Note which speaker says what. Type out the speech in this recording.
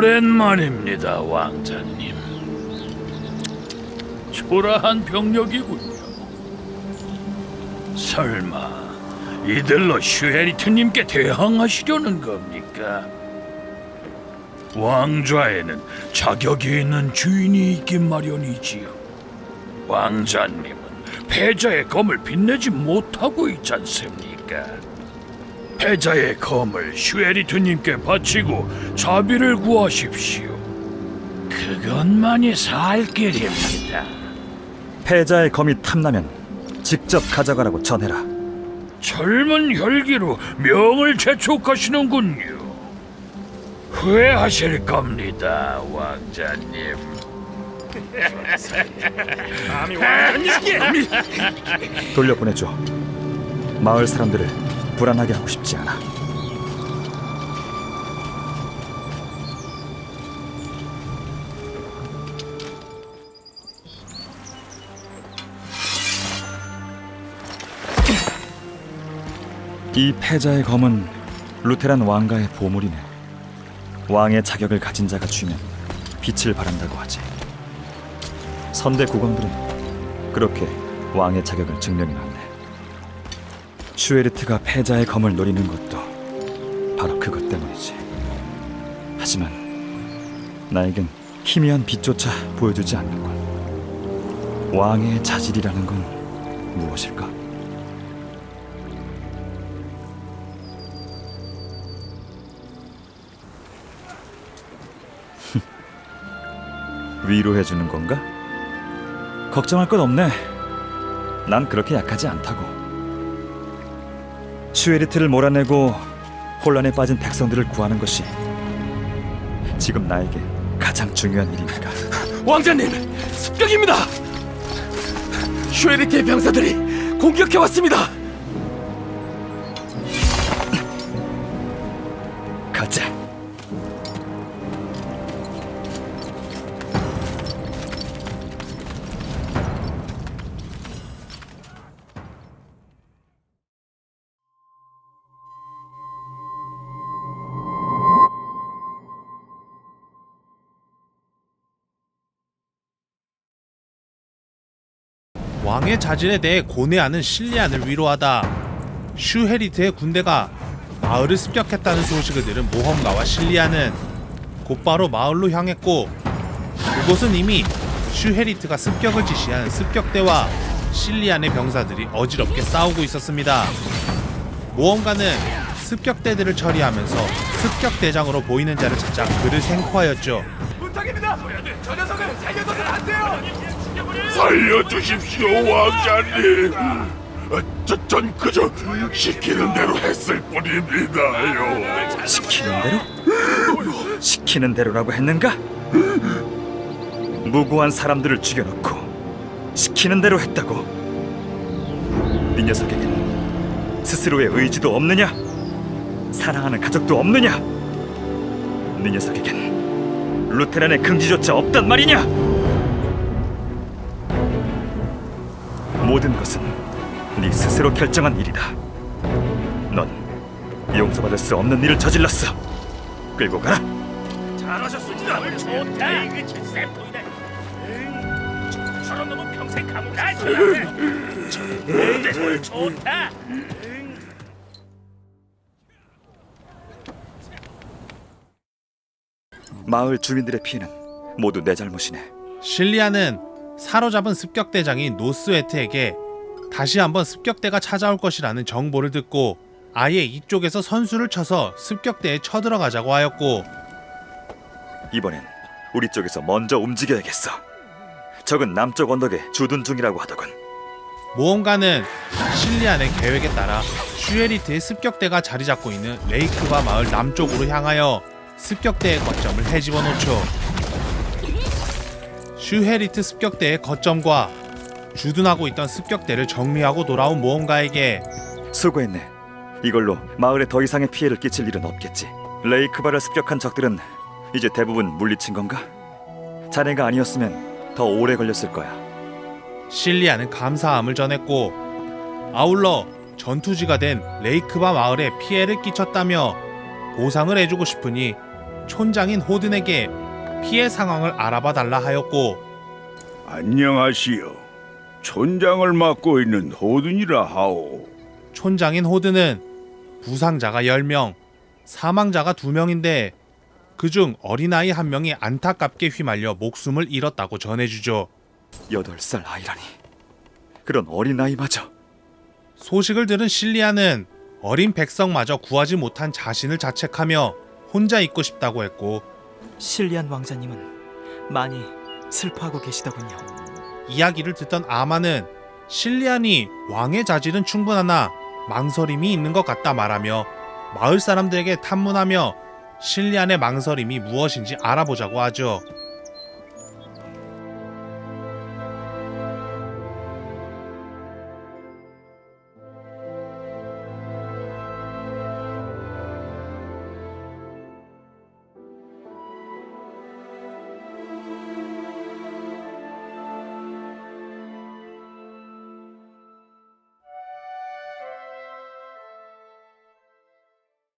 Speaker 1: 오랜만입니다, 왕자님. 초라한 병력이군요. 설마 이들로 슈헤리트님께 대항하시려는 겁니까? 왕좌에는 자격이 있는 주인이 있긴 마련이지요. 왕자님은 패자의 검을 빛내지 못하고 있지 않습니까? 패자의 검을 슈에리트님께 바치고 자비를 구하십시오. 그것만이 살 길입니다.
Speaker 2: 패자의 검이 탐나면 직접 가져가라고 전해라.
Speaker 1: 젊은 혈기로 명을 재촉하시는군요. 후회하실 겁니다, 왕자님.
Speaker 2: 돌려보내줘. 마을 사람들을 불안하게 하고 싶지 않아. 이 패자의 검은 루테란 왕가의 보물이네. 왕의 자격을 가진 자가 쥐면 빛을 발한다고 하지. 선대 국왕들은 그렇게 왕의 자격을 증명해놨네. 슈에르트가 패자의 검을 노리는 것도 바로 그것 때문이지. 하지만 나에겐 희미한 빛조차 보여주지 않는군. 왕의 자질이라는 건 무엇일까? 위로해 주는 건가? 걱정할 것 없네. 난 그렇게 약하지 않다고. 슈에리트를 몰아내고 혼란에 빠진 백성들을 구하는 것이 지금 나에게 가장 중요한 일이니까.
Speaker 3: 왕자님, 습격입니다. 슈에리트의 병사들이 공격해 왔습니다.
Speaker 2: 가자.
Speaker 4: 왕의 자질에 대해 고뇌하는 실리안을 위로하다 슈헤리트의 군대가 마을을 습격했다는 소식을 들은 모험가와 실리안은 곧바로 마을로 향했고 그곳은 이미 슈헤리트가 습격을 지시한 습격대와 실리안의 병사들이 어지럽게 싸우고 있었습니다. 모험가는 습격대들을 처리하면서 습격대장으로 보이는 자를 찾아 그를 생포하였죠.
Speaker 3: 부탁입니다. 저 녀석은 살려둬선 안 돼요.
Speaker 5: 살려주십시오 왕자님 어, 저, 전 그저 시키는 대로 했을 뿐입니다요
Speaker 2: 시키는 대로? 시키는 대로라고 했는가? 무고한 사람들을 죽여놓고 시키는 대로 했다고? 네 녀석에겐 스스로의 의지도 없느냐? 사랑하는 가족도 없느냐? 네 녀석에겐 루테란의 긍지조차 없단 말이냐? 모든 것은 네 스스로 결정한 일이다. 넌 용서받을 수 없는 일을 저질렀어. 끌고 가라.
Speaker 1: 잘하셨습니다. 좋다. 이게 칠세포이네. 저런 놈은 평생 감옥 갈 거야. 좋다.
Speaker 2: 마을 주민들의 피해는 모두 내 잘못이네.
Speaker 4: 실리아는 사로잡은 습격대장인 노스웨트에게 다시 한번 습격대가 찾아올 것이라는 정보를 듣고 아예 이쪽에서 선수를 쳐서 습격대에 쳐들어가자고 하였고
Speaker 2: 이번엔 우리 쪽에서 먼저 움직여야겠어. 적은 남쪽 언덕에 주둔 중이라고 하더군.
Speaker 4: 모험가는 실리안의 계획에 따라 슈에리트의 습격대가 자리 잡고 있는 레이크바 마을 남쪽으로 향하여 습격대의 거점을 헤집어 놓죠. 슈헤리트 습격대의 거점과 주둔하고 있던 습격대를 정리하고 돌아온 모험가에게
Speaker 2: 수고했네. 이걸로 마을에 더 이상의 피해를 끼칠 일은 없겠지. 레이크바를 습격한 적들은 이제 대부분 물리친 건가? 자네가 아니었으면 더 오래 걸렸을 거야.
Speaker 4: 실리아는 감사함을 전했고 아울러 전투지가 된 레이크바 마을에 피해를 끼쳤다며 보상을 해주고 싶으니 촌장인 호든에게 피해 상황을 알아봐 달라 하였고
Speaker 5: 안녕하시오. 촌장을 맡고 있는 호든이라 하오.
Speaker 4: 촌장인 호드는 부상자가 10명, 사망자가 2명인데 그중 어린아이 한 명이 안타깝게 휘말려 목숨을 잃었다고 전해주죠.
Speaker 2: 여덟 살 아이라니. 그런 어린아이마저
Speaker 4: 소식을 들은 실리아는 어린 백성마저 구하지 못한 자신을 자책하며 혼자 있고 싶다고 했고
Speaker 6: 실리안 왕자님은 많이 슬퍼하고 계시더군요.
Speaker 4: 이야기를 듣던 아마는 실리안이 왕의 자질은 충분하나 망설임이 있는 것 같다 말하며 마을 사람들에게 탐문하며 실리안의 망설임이 무엇인지 알아보자고 하죠.